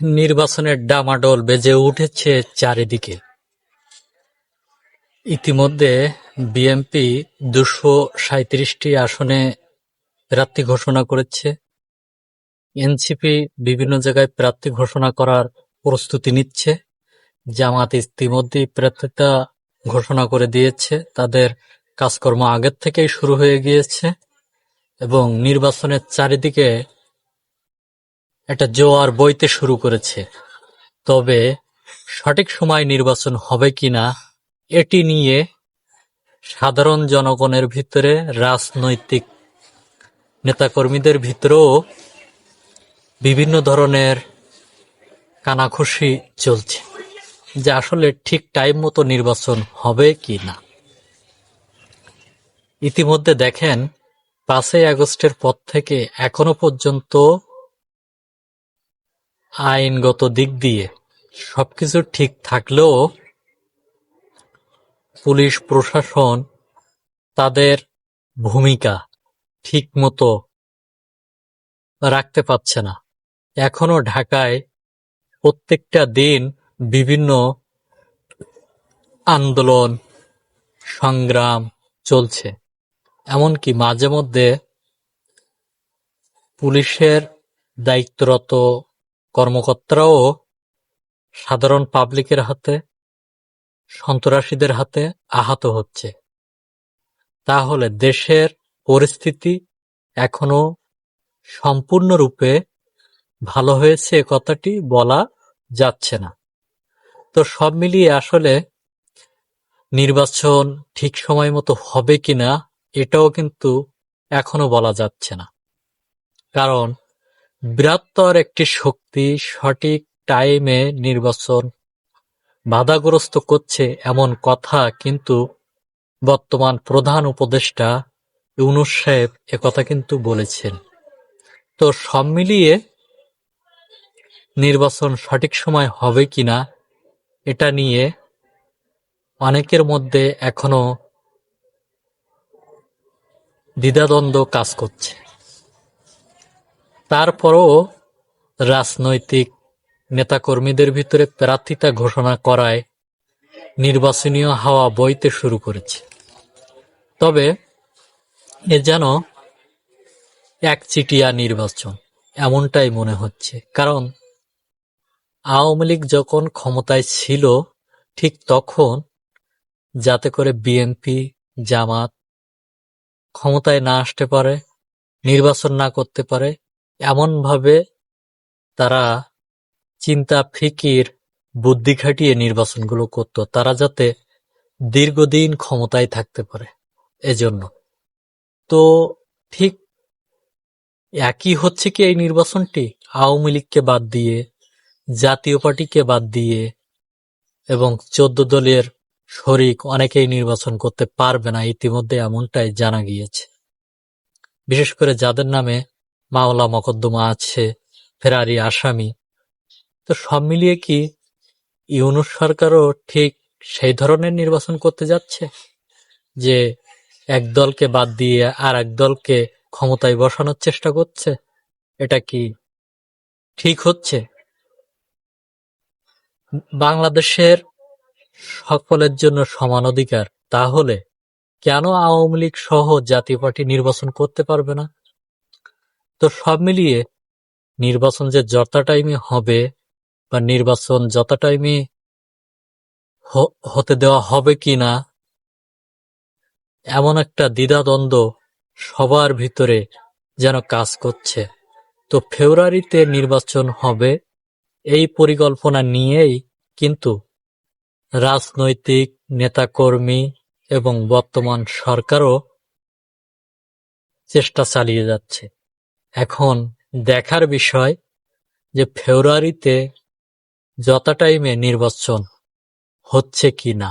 নির্বাচনের ডামাডোল বেজে উঠেছে চারিদিকে। ইতিমধ্যে বিএনপি দুশো সাঁইত্রিশটি আসনে প্রার্থী ঘোষণা করেছে। এনসিপি বিভিন্ন জায়গায় প্রার্থী ঘোষণা করার প্রস্তুতি নিচ্ছে। জামাত ইতিমধ্যেই প্রার্থিতা ঘোষণা করে দিয়েছে। তাদের কাজকর্ম আগের থেকেই শুরু হয়ে গিয়েছে এবং নির্বাচনের চারিদিকে একটা জোয়ার বইতে শুরু করেছে। তবে সঠিক সময় নির্বাচন হবে কিনা, এটি নিয়ে সাধারণ জনগণের ভিতরে, রাজনৈতিক নেতাকর্মীদের ভিতরেও বিভিন্ন ধরনের কানাখুশি চলছে, যে আসলে ঠিক টাইম মতো নির্বাচন হবে কি না ইতিমধ্যে দেখেন, পাঁচই আগস্টের পর থেকে এখনও পর্যন্ত আইনগত দিক দিয়ে সবকিছু ঠিক থাকলেও পুলিশ প্রশাসন তাদের ভূমিকা ঠিক মতো রাখতে পারছে না। এখনও ঢাকায় প্রত্যেকটা দিন বিভিন্ন আন্দোলন, সংগ্রাম চলছে। এমনকি মাঝে মধ্যে পুলিশের দায়িত্বরত কর্মকর্তারাও সাধারণ পাবলিকের হাতে, সন্ত্রাসীদের হাতে আহত হচ্ছে। তাহলে দেশের পরিস্থিতি এখনও সম্পূর্ণরূপে ভালো হয়েছে এ কথাটি বলা যাচ্ছে না। তো সব মিলিয়ে আসলে নির্বাচন ঠিক সময় মতো হবে কিনা এটাও কিন্তু এখনও বলা যাচ্ছে না। কারণ বৃহত্তর একটি শক্তি সঠিক টাইমে নির্বাচন বাধাগ্রস্ত করছে এমন কথা কিন্তু বর্তমান প্রধান উপদেষ্টা ইউনুস সাহেব একথা কিন্তু বলেছেন। তো সব মিলিয়ে নির্বাচন সঠিক সময় হবে কিনা এটা নিয়ে অনেকের মধ্যে এখনও দ্বিধাদ্বন্দ্ব কাজ করছে। তারপরও রাজনৈতিক নেতাকর্মীদের ভিতরে প্রার্থিতা ঘোষণা করায় নির্বাচনীয় হাওয়া বইতে শুরু করেছে। তবে এ যেন একচিটিয়া নির্বাচন, এমনটাই মনে হচ্ছে। কারণ আওয়ামী লীগ যখন ক্ষমতায় ছিল, ঠিক তখন যাতে করে বিএনপি, জামাত ক্ষমতায় না আসতে পারে, নির্বাচন না করতে পারে এমনভাবে তারা চিন্তা, ফিকির, বুদ্ধি খাটিয়ে নির্বাচনগুলো করত, তারা যাতে দীর্ঘদিন ক্ষমতায় থাকতে পারে এজন্য। তো ঠিক একই হচ্ছে কি এই নির্বাচনটি? আওয়ামী লীগকে বাদ দিয়ে, জাতীয় পার্টিকে বাদ দিয়ে এবং চোদ্দ দলের শরিক অনেকেই নির্বাচন করতে পারবে না, ইতিমধ্যে এমনটাই জানা গিয়েছে। বিশেষ করে যাদের নামে মামলা মকদ্দমা আছে, ফেরারি আসামি। তো সব মিলিয়ে কি ইউনুস সরকারও ঠিক সেই ধরনের নির্বাচন করতে যাচ্ছে? যে এক দলকে বাদ দিয়ে আর এক দলকে ক্ষমতায় বসানোর চেষ্টা করছে? এটা কি ঠিক হচ্ছে? বাংলাদেশের সকলের জন্য সমান অধিকার, তাহলে কেন আওয়ামী লীগ সহ জাতীয় পার্টি নির্বাচন করতে পারবে না? তো সব মিলিয়ে নির্বাচন যে যত টাইমে হবে বা নির্বাচন যত টাইমে হতে দেওয়া হবে কি না, এমন একটা দ্বিধাদ্বন্দ্ব সবার ভিতরে যেন কাজ করছে। তো ফেব্রুয়ারিতে নির্বাচন হবে এই পরিকল্পনা নিয়েই কিন্তু রাজনৈতিক নেতাকর্মী এবং বর্তমান সরকারও চেষ্টা চালিয়ে যাচ্ছে। এখন দেখার বিষয় যে ফেব্রুয়ারিতে যত টাইমে নির্বাচন হচ্ছে কি না